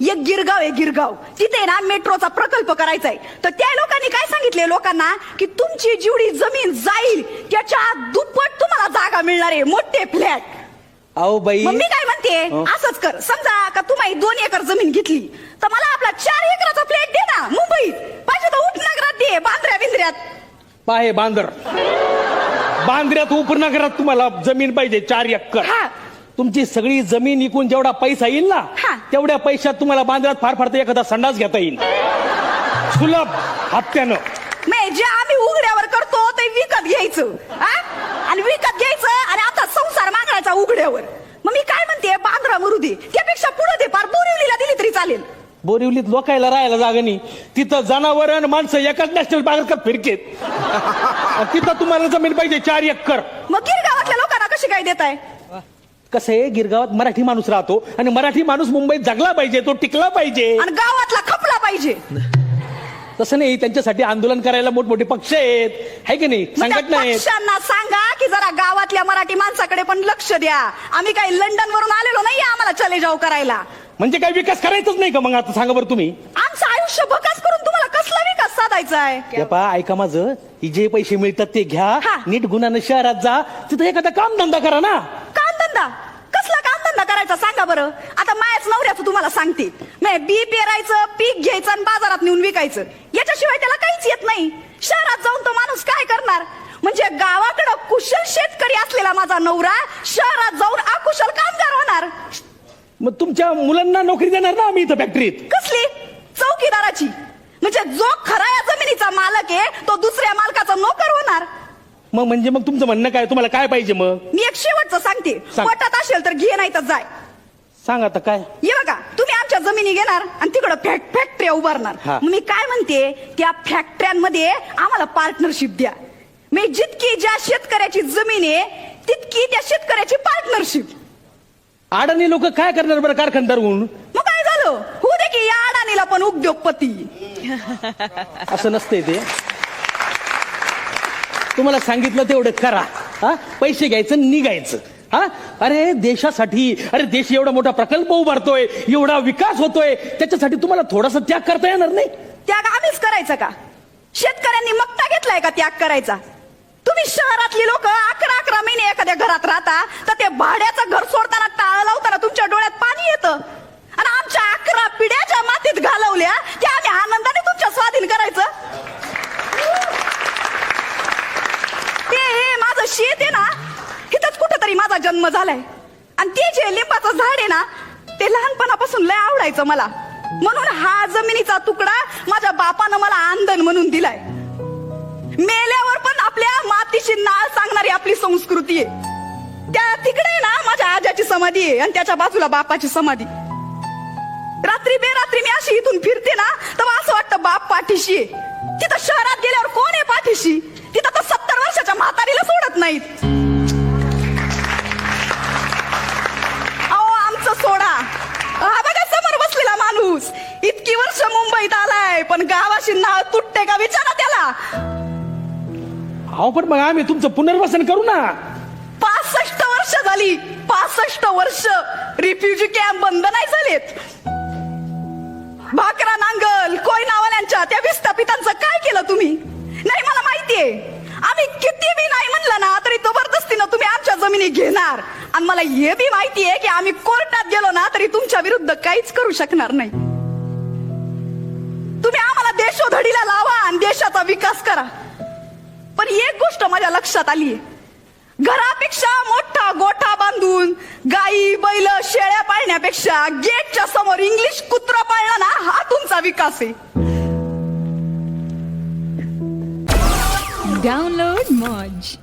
एक गिरगाव आहे गिरगाव. तिथे ना मेट्रोचा प्रकल्प करायचा आहे तर त्या लोकांनी काय सांगितले? लोकांना की तुमची जेवढी जमीन जाईल त्याच्या दुप्पट तुम्हाला जागा मिळणार आहे मोठे फ्लॅट. अहो बाई. मग मी काय म्हणते? हं? असंच कर. समजा का तुम्ही दोन एकर जमीन घेतली तर मला आपला चार एकराचा फ्लॅट दे ना मुंबईत. पाहिजे तर उपनगरात दे बांद्र्या बिंद्र्यात. पाहे बांदर. बांद्र्यात उपनगरात तुम्हाला जमीन पाहिजे चार एकर. हा. तुमची सगळी जमीन इकून जेवढा पैसा येईल ना हा. तेवढ्या पैशात तुम्हाला बांद्र्यात फार फार तर एखादा संडास घेता येईल. सुलभ हप्त्यानं. नाही जे आम्ही उघड्यावर करतो ते विकत घ्यायचं. हा? आणि विकत घ्यायचं आणि आता संसार मागायचा उघड्यावर. मग मी काय म्हणते बांद्रा मरू दे त्यापेक्षा पुढे दे पार बोरिवलीला दिली तरी चालेल. बोरिवलीत लोकायला राहायला जागा नाही. तिथं जनावर आणि माणसं एकाच नॅशनल पार्कात फिरकेत. तिथं तुम्हाला जमीन पाहिजे चार एकर. मग गिरगावातल्या लोकांना कशी काय देताय? कसं आहे गिरगावात मराठी माणूस राहतो आणि मराठी माणूस मुंबईत जगला पाहिजे तो टिकला पाहिजे. आणि गावातला खपला पाहिजे. तसं नाही त्यांच्यासाठी आंदोलन करायला मोठमोठे पक्ष आहेत. है की नाही? मग त्या संघटना आहेत पक्षांना सांगा की जरा गावातल्या मराठी माणसाकडे पण लक्ष द्या. आम्ही काही लंडन वरून आलेलो नाही आम्हाला चले जाऊ करायला. म्हणजे काही विकास करायचाच नाही का मग आता? सांगा बरं तुम्ही. आमचं आयुष्य बकास करून तुम्हाला कसला विकास साधायचा आहे? पहा ऐका माझं. ही जे पैसे मिळतात ते घ्या. हा. नीट गुन्हानं शहरात जा. तिथं एखादा काम धंदा करा ना. कामधंदा कसला कामधंदा करायचा? सांगा बरं. आता मायाच नवऱ्याचं तुम्हाला सांगते. नाही बी पेरायचं पीक घ्यायचं आणि बाजारात नेऊन विकायचं. याच्याशिवाय त्याला काहीच येत नाही. शहरात जाऊन तो माणूस काय करणार? म्हणजे गावाकडं कुशल शेतकरी असलेला माझा नवरा शहरात जाऊन अकुशल कामगार होणार. मग तुमच्या मुलांना नोकरी देणार ना आम्ही इथं फॅक्टरीत कसली? चौकीदाराची. म्हणजे जो खरा या जमिनीचा मालक आहे तो दुसऱ्या मालकाचा नोकर होणार. मग म्हणजे मग तुमचं म्हणणं काय? तुम्हाला काय पाहिजे मग? मी एक शेवटचं सांगते. सांग. पटत असेल तर घे नाही तर जाय. सांग आता काय? ये बघा तुम्ही आमच्या जमिनी घेणार आणि तिकडं फॅक फॅक्टरी उभारणार. हा. मग मी काय म्हणते त्या फॅक्टऱ्यांमध्ये आम्हाला पार्टनरशिप द्या. मी जितकी ज्या शेतकऱ्याची जमीन आहे तितकी त्या शेतकऱ्याची पार्टनरशिप. अडाणी लोक काय करणार बरं कारखानदार होऊन मग काय झालं? होऊ दे की या अडाणीला पण उद्योगपती. असं नसतंय ते. तुम्हाला सांगितलं तेवढं करा. हा? पैसे घ्यायचं निघायचं. हा? अरे देशासाठी अरे देश एवढा मोठा प्रकल्प उभारतोय एवढा विकास होतोय त्याच्यासाठी तुम्हाला थोडासा त्याग करता येणार नाही? त्याग आम्हीच करायचं का? शेतकऱ्यांनी मक्ता घेतलाय का त्याग करायचा? तुम्ही शहरातली लोक अकरा अकरा महिने एखाद्या घरात राहता तर ते भाड्याचं घर सोडताना टाळ लावताना तुमच्या डोळ्यात पाणी येतं. आणि आमच्या अकरा पिढ्या ज्या मातीत घालवल्या त्या आम्ही आनंदाने तुमच्या स्वाधीन करायचं ते हे येते ना इथंच कुठंतरी माझा जन्म झालाय. आणि ते जे लिंबाचं झाड आहे ना ते लहानपणापासून लय आवडायचं मला. म्हणून हा जमिनीचा तुकडा माझ्या बापानं मला आंदन म्हणून दिलाय. मेल्यावर पण आपल्या मातीची नाळ सांगणारी आपली संस्कृती आहे. त्या तिकडे ना माझ्या आजाची समाधी आहे आणि त्याच्या बाजूला बापाची समाधी. रात्री बेरात्री मी अशी इथून फिरते ना तर असं वाटतं बाप पाठीशी तिथं शहरात गेल्यावर कोण आहे पाठीशी? नाहीत. अहो आमचं सोडा. हा बघा समोर बसलेला माणूस. इतकी वर्ष मुंबईत आलाय पण गावाशी नाव तुटते का? विचारा त्याला. अहो पण मग आम्ही तुमचं पुनर्वसन करू ना. पासष्ट वर्ष झाली. पासष्ट वर्ष रिफ्युजी कॅम्प बंद नाही झालेत. भाकरा नांगल कोयनावाल्यांच्या त्या विस्थापितांचं काय केलं तुम्ही? नाही मला माहितीये. आम्ही किती बी नाही म्हणलं ना तरी जबरदस्तीनं तुम्ही आमच्या जमिनी घेणार. आणि मला हे बी माहितीये की आम्ही कोर्टात गेलो ना तरी तुमच्या विरुद्ध काहीच करू शकणार नाही. तुम्ही आम्हाला देशोधडीला लावा आणि देशाचा विकास करा. पण एक गोष्ट माझ्या लक्षात आली घरापेक्षा मोठा गोठा बांधून गाई बैल शेळ्या पाळण्यापेक्षा गेटच्या समोर इंग्लिश कुत्रा पाळला ना हा तुमचा विकास आहे. डाउनलोड मॉज